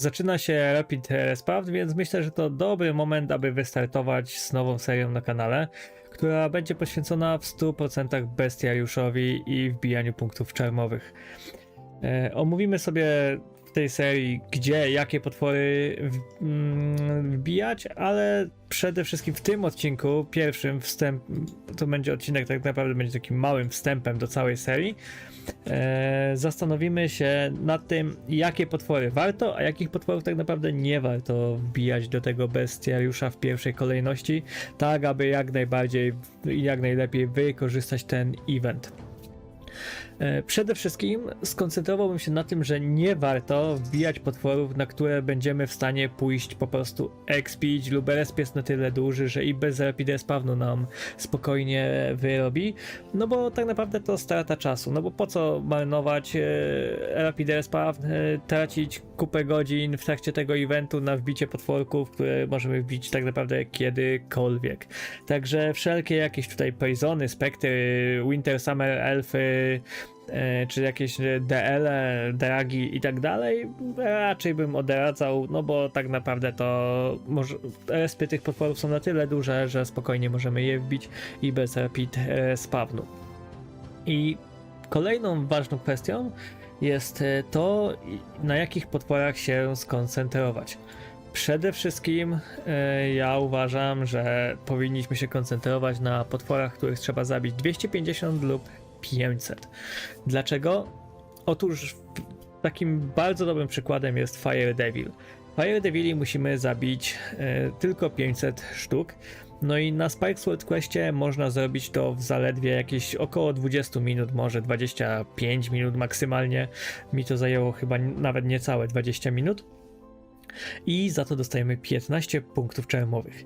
Zaczyna się Rapid Respawn, więc myślę, że to dobry moment, aby wystartować z nową serią na kanale, która będzie poświęcona w 100% bestiariuszowi i wbijaniu punktów czarmowych. E, omówimy sobie w tej serii, gdzie, jakie potwory mm, wbijać, ale przede wszystkim w tym odcinku, pierwszym wstęp, to będzie odcinek tak naprawdę będzie takim małym wstępem do całej serii. E, zastanowimy się nad tym, jakie potwory warto, a jakich potworów tak naprawdę nie warto wbijać do tego bestiariusza w pierwszej kolejności, tak aby jak najbardziej i jak najlepiej wykorzystać ten event. E, Przede wszystkim skoncentrowałbym się na tym, że nie warto wbijać potworów, na które będziemy w stanie pójść po prostu expić lub resp jest na tyle duży, że i bez rapid spawnu nam spokojnie wyrobi, no bo tak naprawdę to strata czasu, no bo po co marnować e, rapid respawn, e, tracić kupę godzin w trakcie tego eventu na wbicie potworków, które możemy wbić tak naprawdę kiedykolwiek. Także wszelkie jakieś tutaj poisony, spektry, winter, summer, elfy, czy jakieś e, DL, dragi i tak dalej, raczej bym odradzał, no bo tak naprawdę to może, respy tych potworów są na tyle duże, że spokojnie możemy je wbić i bez rapid e, spawnu. I kolejną ważną kwestią jest e, to, na jakich potworach się skoncentrować. Przede wszystkim e, ja uważam, że powinniśmy się koncentrować na potworach, których trzeba zabić 250 lub 500. Dlaczego? Otóż takim bardzo dobrym przykładem jest Fire Devil. Fire Devili musimy zabić e, tylko 500 sztuk. No i na Spike World Questie można zrobić to w zaledwie jakieś około 20 minut, może 25 minut maksymalnie. Mi to zajęło chyba nawet niecałe 20 minut i za to dostajemy 15 punktów czermowych.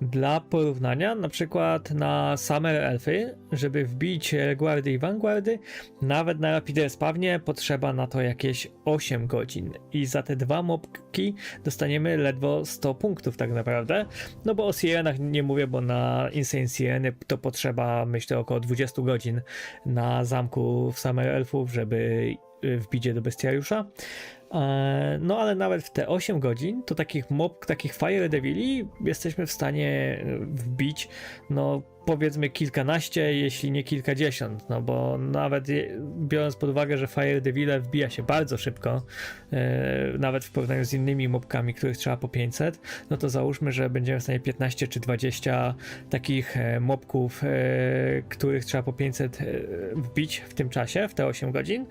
Dla porównania, na przykład na Summer Elfy, żeby wbić Guardy i Vanguardy, nawet na Rapid Spawnie potrzeba na to jakieś 8 godzin i za te dwa mobki dostaniemy ledwo 100 punktów tak naprawdę, no bo o Sirenach nie mówię, bo na Insane Sireny to potrzeba myślę około 20 godzin na zamku w Summer Elfów, żeby wbicie do bestiariusza. E, No ale nawet w te 8 godzin, to takich mob, takich Fire Devili jesteśmy w stanie e, wbić, no powiedzmy kilkanaście, jeśli nie kilkadziesiąt, no bo nawet biorąc pod uwagę, że Fire Devile wbija się bardzo szybko, e, nawet w porównaniu z innymi mobkami, których trzeba po 500, no to załóżmy, że będziemy w stanie 15 czy 20 takich e, mobków, e, których trzeba po 500 e, wbić w tym czasie, w te 8 godzin,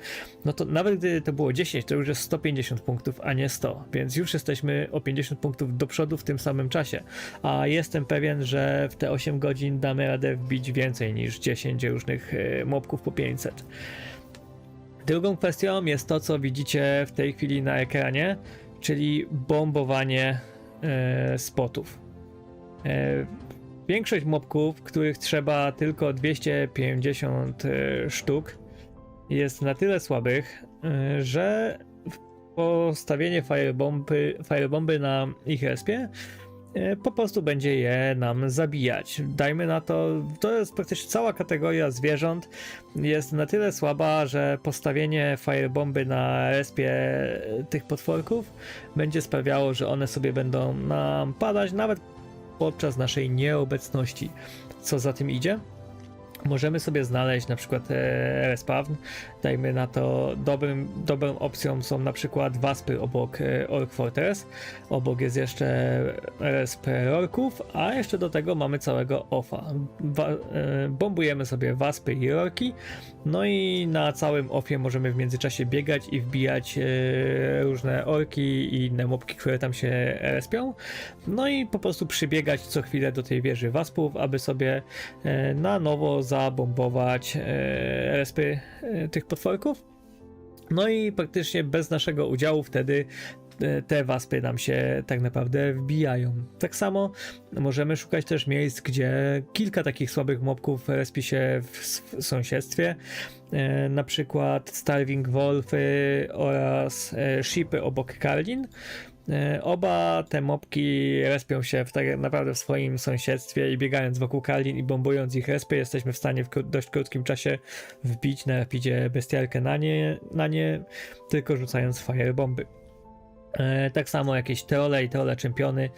no to nawet gdy to było 10, to już jest 150 punktów, a nie 100, więc już jesteśmy o 50 punktów do przodu w tym samym czasie. A jestem pewien, że w te 8 godzin damy radę wbić więcej niż 10 różnych e, mobków po 500. Drugą kwestią jest to, co widzicie w tej chwili na ekranie, czyli bombowanie e, spotów. E, większość mobków, których trzeba tylko 250 e, sztuk, jest na tyle słabych, że postawienie firebomby, firebomby na ich respie po prostu będzie je nam zabijać. Dajmy na to, to jest praktycznie cała kategoria zwierząt jest na tyle słaba, że postawienie firebomby na respie tych potworków będzie sprawiało, że one sobie będą nam padać nawet podczas naszej nieobecności. Co za tym idzie? Możemy sobie znaleźć na przykład e, respawn. Dajmy na to dobrym, dobrą opcją są na przykład waspy obok e, Ork Fortress. Obok jest jeszcze resp orków, a jeszcze do tego mamy całego offa. Wa, e, bombujemy sobie waspy i orki. No i na całym offie możemy w międzyczasie biegać i wbijać e, różne orki i inne mobki, które tam się respią. No i po prostu przybiegać co chwilę do tej wieży waspów, aby sobie e, na nowo zabombować e, respy e, tych potworków. No i praktycznie bez naszego udziału wtedy e, te waspy nam się tak naprawdę wbijają. Tak samo możemy szukać też miejsc, gdzie kilka takich słabych mobków respi się w sąsiedztwie. E, na przykład Starving Wolfy oraz e, Shipy obok Karlin. E, Oba te mopki respią się w tak naprawdę w swoim sąsiedztwie i biegając wokół Kalin i bombując ich respy, jesteśmy w stanie w kró- dość krótkim czasie wbić na rapidzie bestialkę na nie, na nie tylko rzucając firebomby. E, tak samo jakieś teole i teole czempiony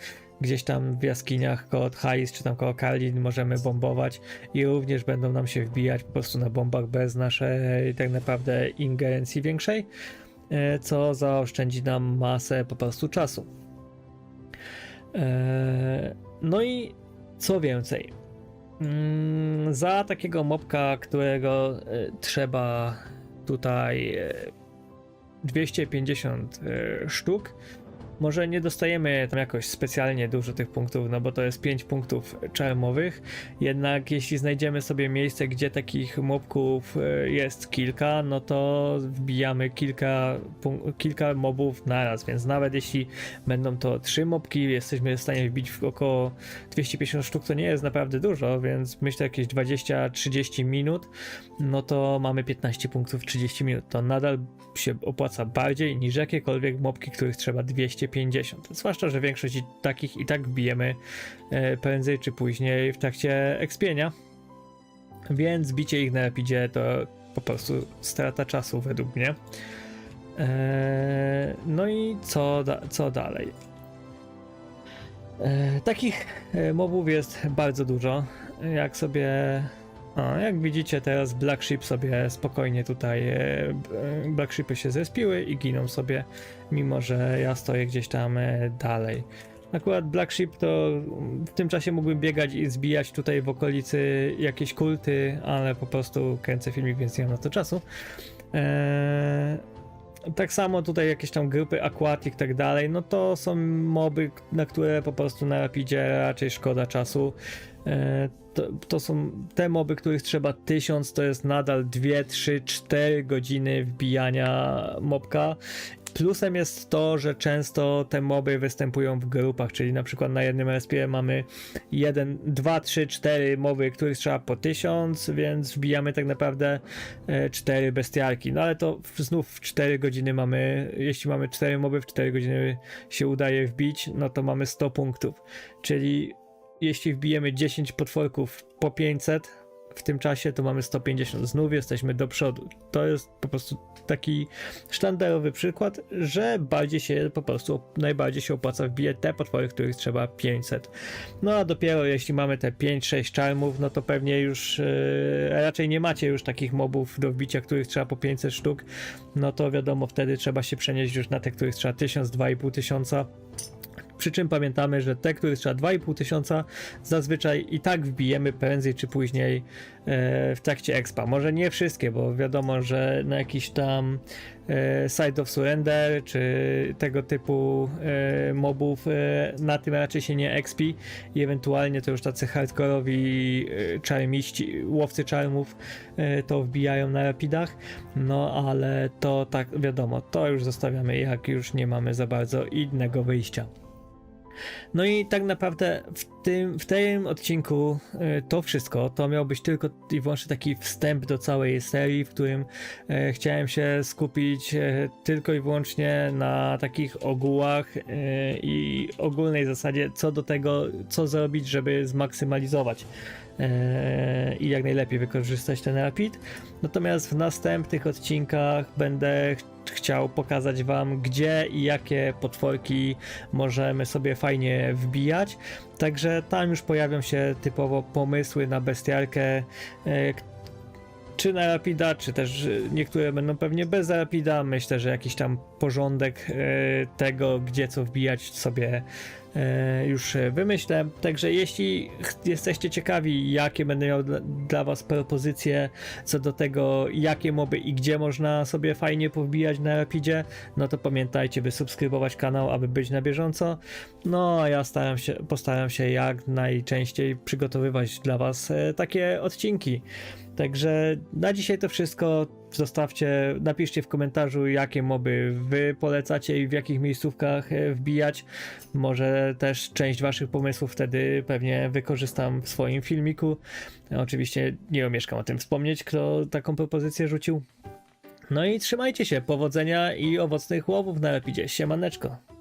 gdzieś tam w jaskiniach koło Hais czy tam koło Kalin możemy bombować i również będą nam się wbijać po prostu na bombach bez naszej tak naprawdę ingerencji większej, co zaoszczędzi nam masę po prostu czasu. E, No i co więcej, mm, za takiego mobka, którego e, trzeba tutaj e, 250 e, sztuk. Może nie dostajemy tam jakoś specjalnie dużo tych punktów, no bo to jest 5 punktów czarmowych. Jednak jeśli znajdziemy sobie miejsce, gdzie takich mobków e, jest kilka, no to wbijamy kilka, kilka mobów naraz, więc nawet jeśli będą to 3 mobki, jesteśmy w stanie wbić w około 250 sztuk, to nie jest naprawdę dużo, więc myślę jakieś 20-30 minut, no to mamy 15 punktów w 30 minut. To nadal się opłaca bardziej niż jakiekolwiek mobki, których trzeba 250. Zwłaszcza, że większość takich i tak wbijemy e, prędzej czy później w trakcie ekspienia. Więc bicie ich na rapidzie to po prostu strata czasu według mnie. E, no i co, da, co dalej? E, takich mobów jest bardzo dużo. Jak sobie o, jak widzicie teraz Black Sheep sobie spokojnie tutaj, e, b- Black Sheepy się zespiły i giną sobie, mimo że ja stoję gdzieś tam e, dalej. Akurat Black Sheep to w tym czasie mógłbym biegać i zbijać tutaj w okolicy jakieś kulty, ale po prostu kręcę filmik, więc nie mam na to czasu. Tak samo tutaj jakieś tam grupy aquatic i tak dalej, no to są moby, na które po prostu na rapidzie raczej szkoda czasu. E, To, to są te moby, których trzeba 1000, to jest nadal 2, 3, 4 godziny wbijania mobka. Plusem jest to, że często te moby występują w grupach, czyli na przykład na jednym respie mamy 1, 2, 3, 4 moby, których trzeba po 1000, więc wbijamy tak naprawdę 4 bestialki. No ale to znów w 4 godziny mamy, jeśli mamy 4 moby w 4 godziny się udaje wbić, no to mamy 100 punktów. Czyli jeśli wbijemy 10 potworków po 500 w tym czasie, to mamy 150. Znów jesteśmy do przodu. To jest po prostu taki sztandarowy przykład, że bardziej się po prostu najbardziej się opłaca wbijać te potwory, których trzeba 500. No a dopiero jeśli mamy te 5-6 czarmów, no to pewnie już yy, raczej nie macie już takich mobów do wbicia, których trzeba po 500 sztuk. No to wiadomo, wtedy trzeba się przenieść już na te, których trzeba 1000, 2500 tysiąca. Przy czym pamiętamy, że te, których trzeba 2,5 tysiąca, zazwyczaj i tak wbijemy prędzej czy później e, w trakcie expa. Może nie wszystkie, bo wiadomo, że na jakiś tam e, Side of Surrender czy tego typu e, mobów na tym raczej się nie expi i ewentualnie to już tacy hardkorowi czarmiści, łowcy czarmów to wbijają na rapidach, no ale to tak wiadomo, to już zostawiamy jak już nie mamy za bardzo innego wyjścia. No i tak naprawdę w tym, w tym odcinku e, to wszystko. To miał być tylko i wyłącznie taki wstęp do całej serii, w którym e, chciałem się skupić e, tylko i wyłącznie na takich ogółach i ogólnej zasadzie, co do tego, co zrobić, żeby zmaksymalizować i jak najlepiej wykorzystać ten rapid. Natomiast w następnych odcinkach będę chciał pokazać Wam, gdzie i jakie potworki możemy sobie fajnie wbijać. Także tam już pojawią się typowo pomysły na bestialkę. e, Czy na rapida, czy też niektóre będą pewnie bez rapida. Myślę, że jakiś tam porządek e, tego, gdzie co wbijać sobie już e, wymyślę. Także jeśli jesteście ciekawi, jakie będę miał dla, dla Was propozycje co do tego, jakie moby i gdzie można sobie fajnie powbijać na rapidzie, no to pamiętajcie, by subskrybować kanał, aby być na bieżąco. No a ja staram się, postaram się jak najczęściej przygotowywać dla Was e, takie odcinki. Także na dzisiaj to wszystko. Zostawcie, napiszcie w komentarzu, jakie moby wy polecacie i w jakich miejscówkach e, wbijać. Może też część waszych pomysłów wtedy pewnie wykorzystam w swoim filmiku. Oczywiście nie omieszkam o tym wspomnieć, kto taką propozycję rzucił. No i trzymajcie się, powodzenia i owocnych łowów na rapidzie. Siemaneczko.